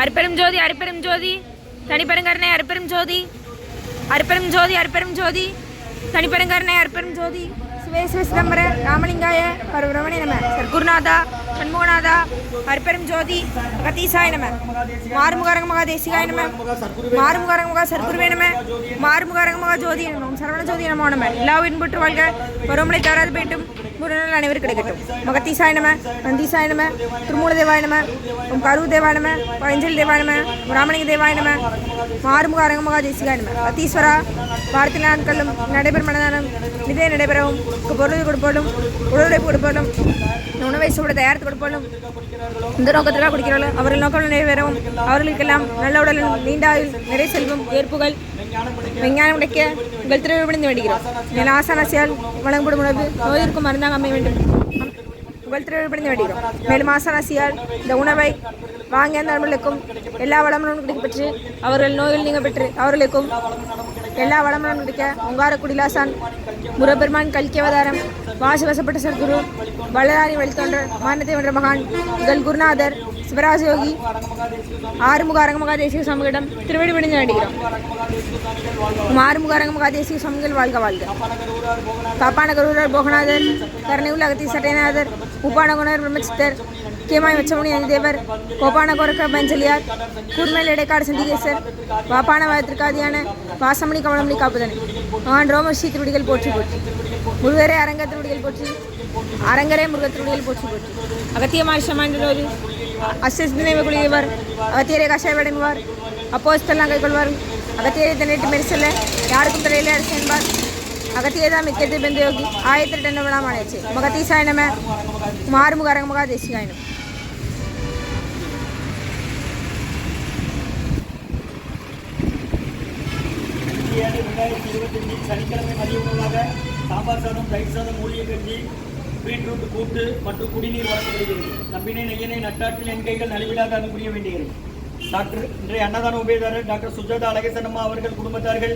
அருப்பெரும் ஜோதி அருப்பெரும் ஜோதி. தனிப்பெருங்கருணை அருப்பெரும் ஜோதி. அருப்பெரும் ஜோதி அருப்பெரும் ஜோதி. தனிப்பெருங்கருணை அருப்பெரும் ஜோதி. சிவே சிவ சிதம்பர ராமலிங்காய பரபிரமணி நம. சர்க்குருநாதா சண்முகநாதா அருப்பெரும் ஜோதி கதீசாய நம. மாறுமுகரங்க மகா தேசிகாய நம. மாறுமுகரங்க மகா சர்க்குருவே நம. மாறுமுகரங்க மகா ஜோதி நம. சரவண ஜோதி நமோ நம. எல்லா இன்புற்று வாழ்க. பருவமழை தராது போயிட்டும் முருகனால் அனைவரும் கிடைக்கட்டும். மகத்தீசாய நம நந்தீசாய நம திருமூல தேவாய நம ஓம் கரு தேவாய நம பழஞ்சல் தேவாய நம ராமலிங்க தேவாய நம மாறுமுக அரங்கமுகா தேசிகாய நம. அத்தீஸ்வரா வாரத்தில் நாட்களும் நடைபெறும் மனதானம். இதே நடைபெறவும். பொருள் கொடுப்போலும் உடலுழைப்பு கொடுப்போலும் உணவை சூட தயாரித்து கொடுப்போலும் இந்த நோக்கத்தில் குடிக்கிறார்கள் அவர்கள் நோக்கம் நிறைவேறவும் அவர்களுக்கெல்லாம் நல்ல உடலும் நீண்ட ஆயுள் நிறை செல்வம் ஏற்புகள் விஞ்ஞானம் உடைக்க உங்கள் திருவிழிந்து வேண்டுகிறோம் மேல் ஆசானாசியால் வழங்கப்படும் உணவு நோயிற்கும் மருந்தாக அமைய வேண்டும். உங்கள் திருவிழிந்து வேண்டுகிறோம் மேலும் ஆசானாசியால் இந்த உணவை வாங்கிய நண்பர்களுக்கும் எல்லா வளமுடன் கிடைக்கப்பெற்று அவர்கள் நோயில் நீங்க பெற்று அவர்களுக்கும் எல்லா வளமுடன் கிடைக்க உங்கார குடிலாசான் முரபெருமான் கல்கி அவதாரம் வாசவசப்பட்ட சர்க்குரு வள்ளலாரி வழித்தொன்றர் மானத்தை வென்ற மகான் உங்கள் குருநாதர் சிவராஜயோகி ஆறுமுக அரங்கமகா தேசிய சமூகம் திருவடி விடுந்து வேண்டுகிறோம் ஆறுமுக அரங்கமகா தேசிய சமூகங்கள் வாழ்க வாழ்க காப்பான போகநாதர் கருணையுள்ள அகத்தி சட்டையநாதர் உப்பானகுணர் பிரம்மச்சித்தர் கேமாய் வச்சமுனி அனிதேவர் கோபான கோரக்க பஞ்சலியார் கூர்மேல் இடைக்காடு சந்திகேசர் வாப்பான வாயத்திற்காதியான வாசமணி கமலமணி காப்புதனை மகான் ரோமஸ்ரீ திருவடிகள் போற்றி போற்றி முருகரே அரங்க திருவடிகள் போற்றி அரங்கரே முருக திருவடிகள் போற்றி போற்றி அகத்திய அசிஸ்து அசிஸ்தினைவ குளியவர் அகத்தியரை கஷாய வழங்குவார் அப்போஸ்தெல்லாம் கைகொள்வார் அகத்தியரை தன்னிட்டு மெரிசல்ல யாருக்கும் தலையிலே அரசு என்பார் அகத்தியதான் மிக்கத்து பெந்த யோகி ஆயிரத்தி ரெண்டு விழாம் ஆயிடுச்சு மகத்தீசாய நம மாறுமுக அரங்கமுகா தேசிகாய ரெண்டாயிரத்தி இருபத்தஞ்சு சனிக்கிழமை மதிய உணவாக சாம்பார் சாதம் தயிர் சாதம் மூலிகை கஞ்சி பீட்ரூட் கூட்டு மற்றும் குடிநீர் வழங்கப்படுகிறது நம்பினை நெய்யனை நட்டாற்றில் எண்கைகள் நலிவிடாத அது புரிய வேண்டுகிறது டாக்டர் இன்றைய அன்னதான உபயதாரர் டாக்டர் சுஜாதா அழகசனம்மா அவர்கள் குடும்பத்தார்கள்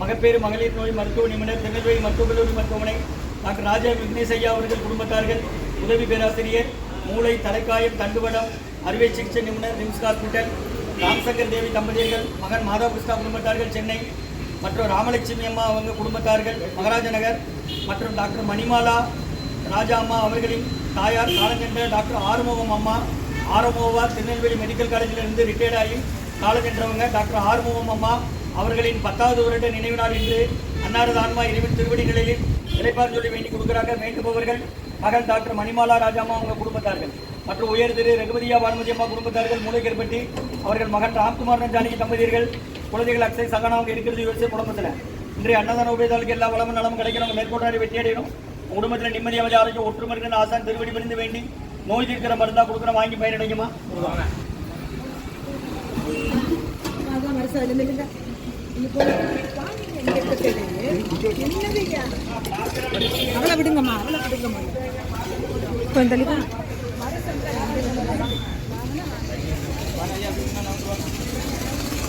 மகப்பேறு மகளிர் நோய் மருத்துவ நிபுணர் திருநெல்வேலி மருத்துவக் கல்லூரி மருத்துவமனை டாக்டர் ராஜா விக்னேசையா அவர்கள் குடும்பத்தார்கள் உதவி பேராசிரியர் மூளை தலைக்காயம் தண்டுவடம் அறுவை சிகிச்சை நிபுணர் நிம்ஸ் ஹாஸ்பிட்டல் ராம்சங்கர் தேவி தம்பதியர்கள் மகன் மாதா கிருஷ்ணா குடும்பத்தார்கள் சென்னை மற்றும் ராமலட்சுமி அம்மா அவங்க குடும்பத்தார்கள் மகாராஜ நகர் மற்றும் டாக்டர் மணிமாலா ராஜா அம்மா அவர்களின் தாயார் காலஞ்சென்ற டாக்டர் ஆறுமுகம் அம்மா ஆறுமுகவா திருநெல்வேலி மெடிக்கல் காலேஜிலிருந்து ரிட்டையர்ட் ஆகி காலஞ்சென்றவங்க டாக்டர் ஆறுமுகம் அம்மா அவர்களின் பத்தாவது வருட நினைவு நாள் இன்று அன்னாரது ஆன்மா இறைவன் திருவடி நிலையில் இழைப்பார் சொல்லி வேண்டி கொடுக்கிறாங்க வேண்டுபவர்கள் மகன் டாக்டர் மணிமாலா ராஜாமா அவங்க குடும்பத்தார்கள் மற்றும் உயர் திரு ரகுபதியா பானுமதி அம்மா குடும்பத்தார்கள் மூளைக்கற்பட்டி அவர்கள் மகன் ராம்குமார் ஜானகி தம்பதியர்கள் குழந்தைகள் அக்ஷய் சகனா அவங்க இருக்கிறது யோசிச்சு குடும்பத்தில். இன்றைய அன்னதான உபயதாளுக்கு எல்லா வளமும் நலமும் கிடைக்கணும். மேற்கொண்டாடி வெற்றி அடையணும். குடும்பத்தில் நிம்மதியாக ஆரோக்கியம் ஒற்றுமை இருக்கிற ஆசான் திருவடி பிரிந்து வேண்டி நோய் தீர்க்கிற மருந்தா கொடுக்குற வாங்கி பயனடைக்குமா அவளை விடுங்கம்மா அவளை விடுங்கம்மா. கொஞ்சம் தள்ளி போ.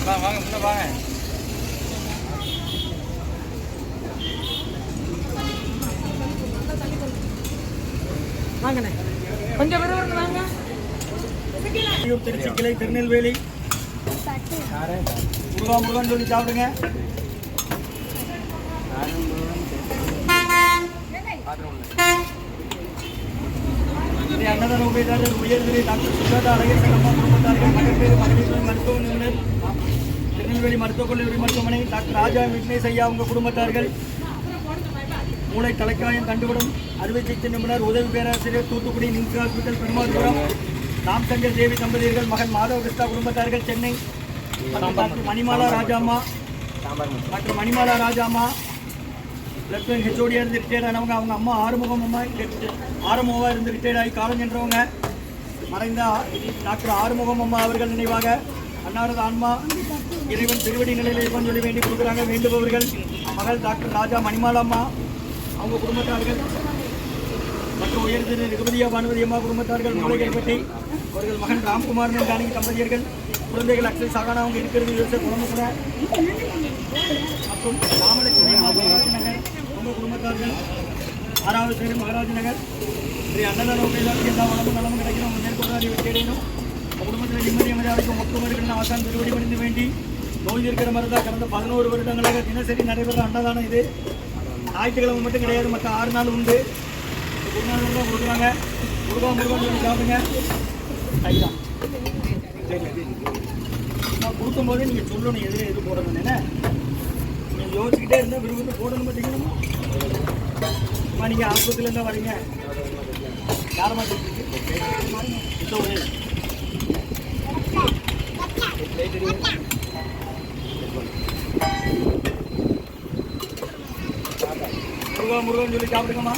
வாங்க முன்ன வாங்க. வாங்கண்ணே. கொஞ்சம் விறுவிறுன்னு வாங்க. திருச்சி கிளை திருநெல்வேலி. முருகா முருகான்னு சொல்லி சாப்பிடுங்க. அன்னதான உபயதாரர் உயர்திரு டாக்டர் சுஜாதா அழகேசன் அம்மா குடும்பத்தார்கள் மகப்பேறு மகளிர் நோய் மருத்துவ நிபுணர் திருநெல்வேலி மருத்துவக் கல்லூரி மருத்துவமனை டாக்டர் ராஜா விக்னேஷ் ஐயா அவங்க குடும்பத்தார்கள். மூளை தலைக்காயம் கண்டுவிடும் அறுவை சிகிச்சை நிபுணர் உதவி பேராசிரியர் தூத்துக்குடி நிம்ஸ் ஹாஸ்பிட்டல் பெருமாள்புரம் ராம்சங்கர் தேவி தம்பதியர்கள் மகன் மாதவ கிருஷ்ணா குடும்பத்தார்கள் சென்னை மற்றும் Manimala Rajama doctor Manimala Rajama plus one ஹெச்ஓடியாக இருந்து ரிட்டையர்ட் ஆனவங்க அவங்க அம்மா ஆறுமுகம் அம்மா ஆறுமுகமாக இருந்து ரிட்டையர்ட் ஆகி காலம் சென்றவங்க. மறைந்த டாக்டர் ஆறுமுகம் அம்மா அவர்கள் நினைவாக அன்னாரது ஆன்மா இறைவன் திருவடி நிலையில் இருப்போம் சொல்லி வேண்டி கொடுக்குறாங்க. வேண்டுபவர்கள் மகள் டாக்டர் ராஜா மணிமாலா அம்மா அவங்க குடும்பத்தார்கள். மற்றும் உயர்திரு ரகுபதியா பானுமதி அம்மா குடும்பத்தார்கள் மூளைகள் பற்றி அவர்கள் மகன் ராம்குமார் ஜானகி தம்பதியர்கள் குழந்தைகள் அக்ஷய் சாகானா அவங்க இருக்கிறது யோசிச்ச குழந்தை கூட. மற்றும் ராமலட்சுமி அம்மா மகாராஜ் நகர் உங்கள் குடும்பத்தார்கள் ஆறாவது தெரு மகாராஜ் நகர். ஸ்ரீ அன்னதான உபயோகம் எல்லா வளமும் நலமும் கிடைக்கணும். அவங்க மேற்கொண்டாடி வெற்றியடையணும் குடும்பத்தில் நிம்மதி அமைதியாக மொத்தம் இருக்கிற திருவடி பணிந்து வேண்டி நோய் இருக்கிற மருந்தா கடந்த பதினோரு வருடங்களாக தினசரி நடைபெற அன்னதானம் இது. ஞாயிற்றுக்கிழமை மட்டும் கிடையாது மற்ற ஆறு நாள் உண்டு. ஒரு நாள் தான் கொடுக்குறாங்க முருகா முருகன் சொல்லி சாப்பிடுங்க அதுதான் நான் கொடுக்கும்போதே நீங்கள் சொல்லணும் எது எது போடணும் என்ன? நீங்கள் யோசிச்சுக்கிட்டே இருந்தால் விரும்பி போடணும் பார்த்தீங்கன்னா நீங்கள் ஆஸ்பத்திரியில் இருந்தால் வரீங்க. யாரம்மா இந்த ஒரு முருகா முருகன் சொல்லி சாப்பிடுங்கம்மா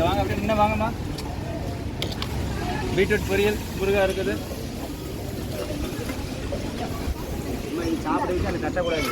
வாங்க அப்படியே முன்ன வாங்கம்மா. பீட்ரூட் பொரியல் முருகா இருக்குது. சாப்பிட வச்சு அதை கட்டக்கூடாது